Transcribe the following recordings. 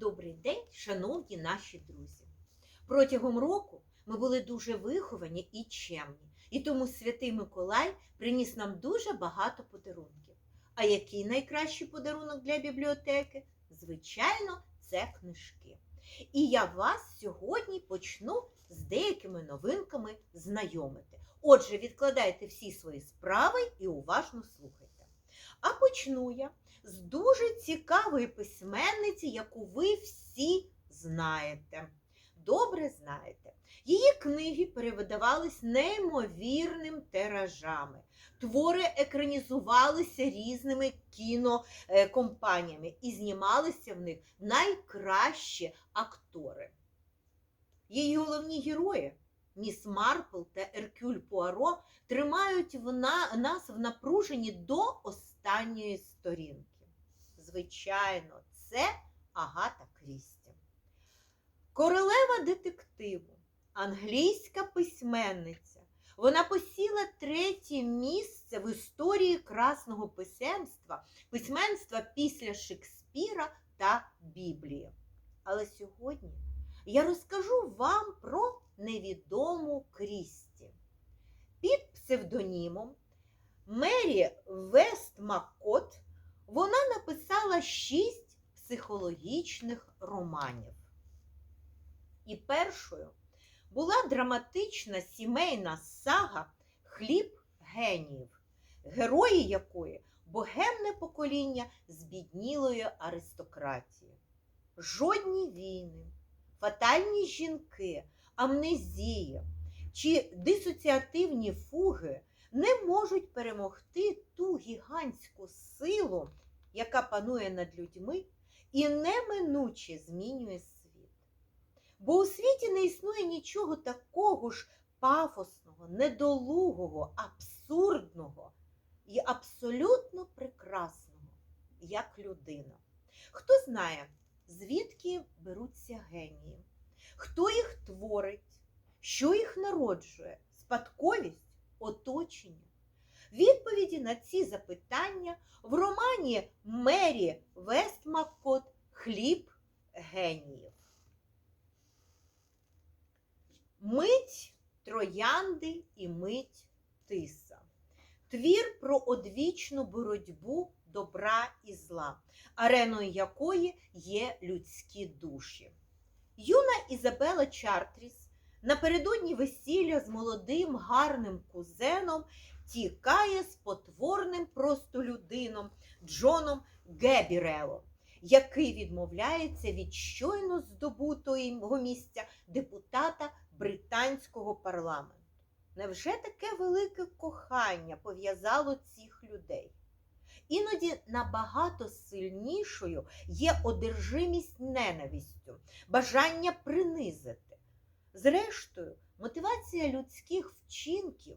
Добрий день, шановні наші друзі. Протягом року ми були дуже виховані і чемні, і тому святий Миколай приніс нам дуже багато подарунків. А який найкращий подарунок для бібліотеки? Звичайно, це книжки. І я вас сьогодні почну з деякими новинками знайомити. Отже, відкладайте всі свої справи і уважно слухайте. А почну я з дуже цікавої письменниці, яку ви всі знаєте. Добре знаєте. Її книги перевидавались неймовірним тиражами. Твори екранізувалися різними кінокомпаніями і знімалися в них найкращі актори. Її головні герої Міс Марпл та Еркюль Пуаро тримають в на- нас в напруженні до останньої сторінки. Звичайно, це Агата Крісті. Королева детективу, англійська письменниця. Вона посіла третє місце в історії красного писемства, письменства після Шекспіра та Біблії. Але сьогодні я розкажу вам про невідому Крісті. Під псевдонімом Мері Вест Маккот вона написала шість психологічних романів. І першою була драматична сімейна сага Хліб геніїв, герої якої богемне покоління збіднілої аристократії. Жодні війни, фатальні жінки, амнезія чи дисоціативні фуги не можуть перемогти ту гігантську силу, яка панує над людьми і неминуче змінює світ. Бо у світі не існує нічого такого ж пафосного, недолугого, абсурдного і абсолютно прекрасного, як людина. Хто знає, звідки беруться генії, хто їх творить, що їх народжує, спадковість, оточення? Відповіді на ці запитання в романі Мері Вестмаккот Хліб геніїв. Мить троянди і мить тиса. Твір про одвічну боротьбу добра і зла, ареною якої є людські душі. Юна Ізабела Чартріс напередодні весілля з молодим гарним кузеном тікає з потворним простолюдином Джоном Гебірело, який відмовляється від щойно здобутого місця депутата британського парламенту. Невже таке велике кохання пов'язало цих людей? Іноді набагато сильнішою є одержимість ненавистю, бажання принизити. Зрештою, мотивація людських вчинків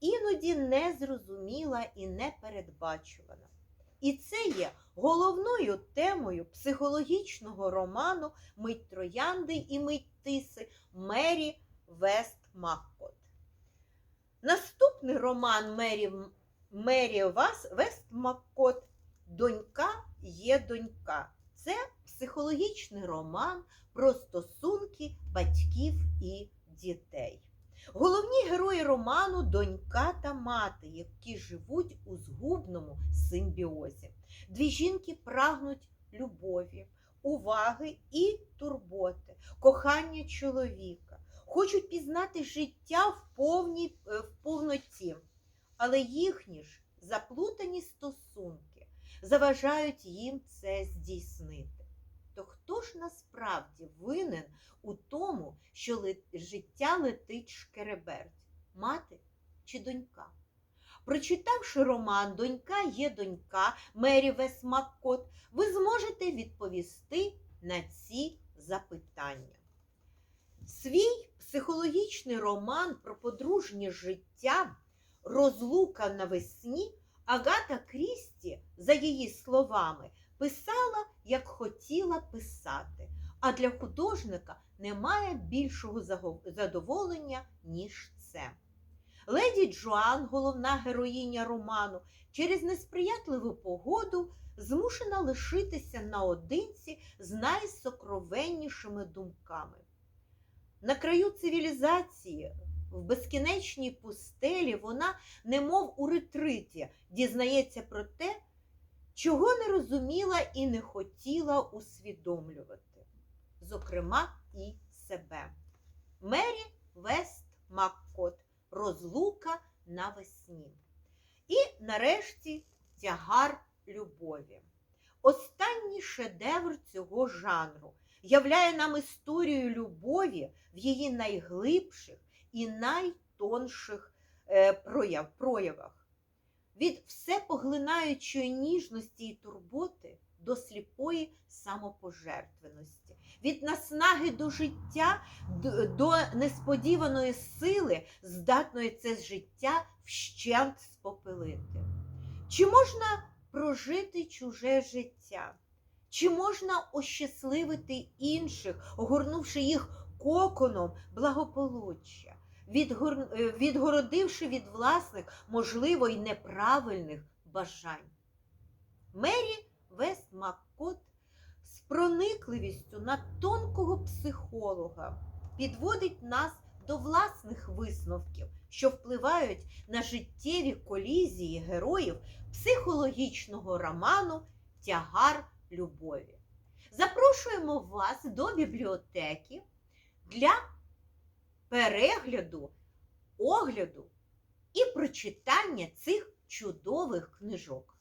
іноді незрозуміла і непередбачувана. І це є головною темою психологічного роману Мить Троянди і Мить Тиси Мері Вест Маккот. Наступний роман Мері, Мері Вест Маккот Донька є донька. Це психологічний роман про стосунки батьків і дітей. Головні герої роману донька та мати, які живуть у згубному симбіозі. Дві жінки прагнуть любові, уваги і турботи, кохання чоловіка, хочуть пізнати життя в, повній, е, в повноті, але їхні ж заплутані стосунки заважають їм це здійснити. Ж насправді винен у тому, що життя летить шкереберть? Мати чи донька? Прочитавши роман Донька є донька Мері Весмаккот, ви зможете відповісти на ці запитання. Свій психологічний роман про подружнє життя Розлука навесні Агата Крісті, за її словами, писала, як хотіла писати, а для художника немає більшого задоволення, ніж це. Леді Джоан, головна героїня роману, через несприятливу погоду змушена лишитися наодинці з найсокровеннішими думками. На краю цивілізації, в безкінечній пустелі, вона, немов у ретриті, дізнається про те, чого не розуміла і не хотіла усвідомлювати, зокрема, і себе. Мері Вест Маккот Розлука навесні. І нарешті тягар любові. Останній шедевр цього жанру являє нам історію любові в її найглибших і найтонших е, прояв, проявах. Від всепоглинаючої ніжності і турботи до сліпої самопожертвеності, від наснаги до життя до несподіваної сили, здатної це життя вщент спопилити. Чи можна прожити чуже життя? Чи можна ощасливити інших, огорнувши їх коконом благополуччя, відгор... е, відгородивши від власних, можливо, й неправильних бажань? Мері Вест Маккот з проникливістю на тонкого психолога підводить нас до власних висновків, що впливають на життєві колізії героїв психологічного роману Тягар любові. Запрошуємо вас до бібліотеки для перегляду, огляду і прочитання цих чудових книжок.